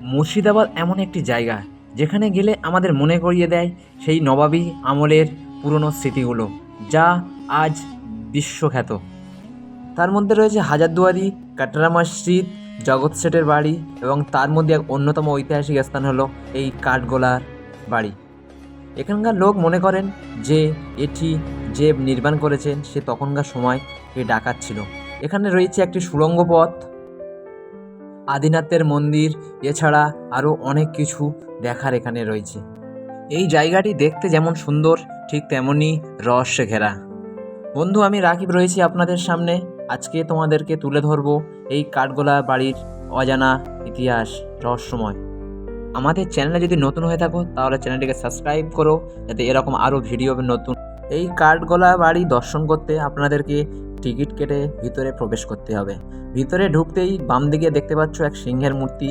মুর্শিদাবাদ এমন একটি জায়গা যেখানে গেলে আমাদের মনে করিয়ে দেয় সেই নবাবী আমলের পুরনো স্মৃতিগুলো, যা আজ বিশ্বখ্যাত। তার মধ্যে রয়েছে হাজারদুয়ারি কাটরা মসজিদ জগৎ শেঠের বাড়ি এবং তার মধ্যে এক অন্যতম ঐতিহাসিক স্থান হলো এই কাঠগোলার বাড়ি। এখানকার লোক মনে করেন যে এটি যে নির্মাণ করেছেন সে তখনকার সময় এ ডাকাত ছিল। এখানে রয়েছে একটি সুড়ঙ্গ পথ আদিনাথের মন্দির, এছাড়া আরও অনেক কিছু দেখার এখানে রয়েছে। এই জায়গাটি দেখতে যেমন সুন্দর, ঠিক তেমনই রহস্যে ঘেরা। বন্ধু, আমি রাকিব রয়েছি আপনাদের সামনে। আজকে তোমাদেরকে তুলে ধরবো এই কাঠগোলা বাড়ির অজানা ইতিহাস, রহস্যময়। আমাদের চ্যানেলে যদি নতুন হয়ে থাকো, তাহলে চ্যানেলটিকে সাবস্ক্রাইব করো, যাতে এরকম আরও ভিডিও নতুন। এই কাঠগোলা বাড়ি দর্শন করতে আপনাদেরকে টিকিট কেটে ভিতরে প্রবেশ করতে হবে। ভিতরে ঢুকতেই বাম দিকে দেখতে পাচ্ছ এক সিংহের মূর্তি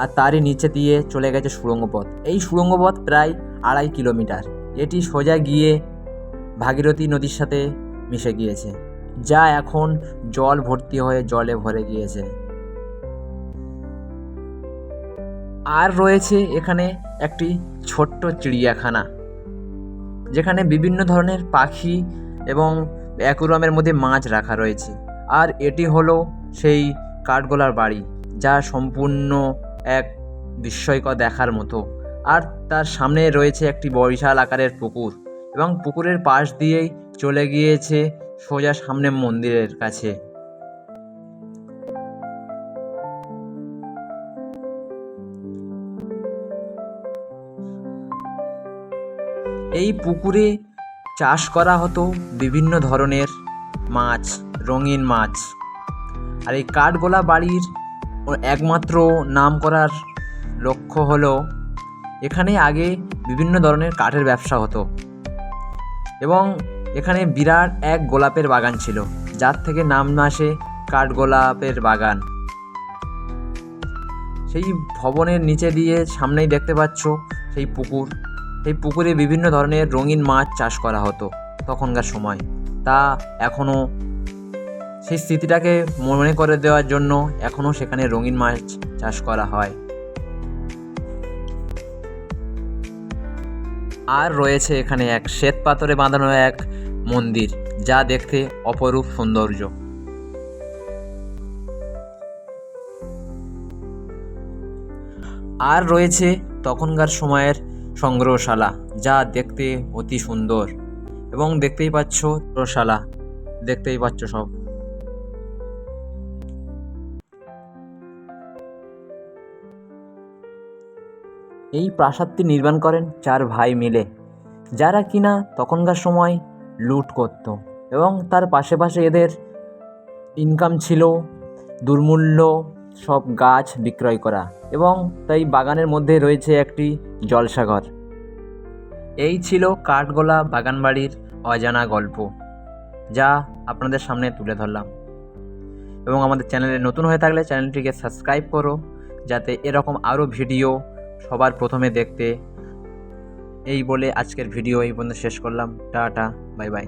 আর তারই নিচে দিয়ে চলে গেছে সুড়ঙ্গ পথ এই সুড়ঙ্গ পথ প্রায় আড়াই কিলোমিটার। এটি সোজা গিয়ে ভাগীরথী নদীর সাথে মিশে গিয়েছে, যা এখন জল ভর্তি হয়ে জলে ভরে গিয়েছে। আর রয়েছে এখানে একটি ছোট্ট চিড়িয়াখানা, যেখানে বিভিন্ন ধরনের পাখি এবং অ্যাকুরিয়ামের মধ্যে মাছ রাখা রয়েছে। আর এটি হলো সেই কাঠগোলার বাড়ি, যা সম্পূর্ণ এক বিস্ময়কর দেখার মতো। আর তার সামনে রয়েছে একটি বিশাল আকারের পুকুর এবং পুকুরের পাশ দিয়েই চলে গিয়েছে সোজা সামনে মন্দিরের কাছে। এই পুকুরে চাষ করা হতো বিভিন্ন ধরনের মাছ, রঙিন মাছ। আর এই কাঠগোলা বাড়ির একমাত্র নাম করার লক্ষ্য হলো, এখানে আগে বিভিন্ন ধরনের কাঠের ব্যবসা হতো। এবং এখানে বিরাট এক গোলাপের বাগান ছিল, যার থেকে নাম আসে কাঠগোলাপের বাগান। সেই ভবনের নিচে দিয়ে সামনেই দেখতে পাচ্ছ সেই পুকুর। সেই পুকুরে বিভিন্ন ধরনের রঙিন মাছ চাষ করা হতো তখনকার সময়। তা এখনও সেই স্মৃতিটাকে মনে করে দেওয়ার জন্য এখনও সেখানে রঙিন মাছ চাষ করা হয়। আর রয়েছে এখানে এক শ্বেত পাথরে বাঁধানো এক মন্দির, যা দেখতে অপরূপ সৌন্দর্য। আর রয়েছে তখনকার সময়ের সংগ্রহশালা, যা দেখতে অতি সুন্দর। এবং দেখতেই পাচ্ছ সংগ্রহশালা, দেখতেই পাচ্ছ সব। এই প্রাসাদটি নির্মাণ করেন চার ভাই মিলে, যারা কিনা তখনকার সময় লুট করত এবং তার পাশে পাশে এদের ইনকাম ছিল, দুর্মূল্য সব গাছ বিক্রয় করা এবং তাই বাগানের মধ্যে রয়েছে একটি জলসাঘর এই ছিল কাঠগোলা বাগানবাড়ির অজানা গল্প, যা আপনাদের সামনে তুলে ধরলাম। এবং আমাদের চ্যানেলে নতুন হয়ে থাকলে চ্যানেলটিকে সাবস্ক্রাইব করো, যাতে এরকম আরও ভিডিও সবার প্রথমে দেখতে। এই বলে আজকের ভিডিও এই পর্যন্ত শেষ করলাম। Tata, bye bye.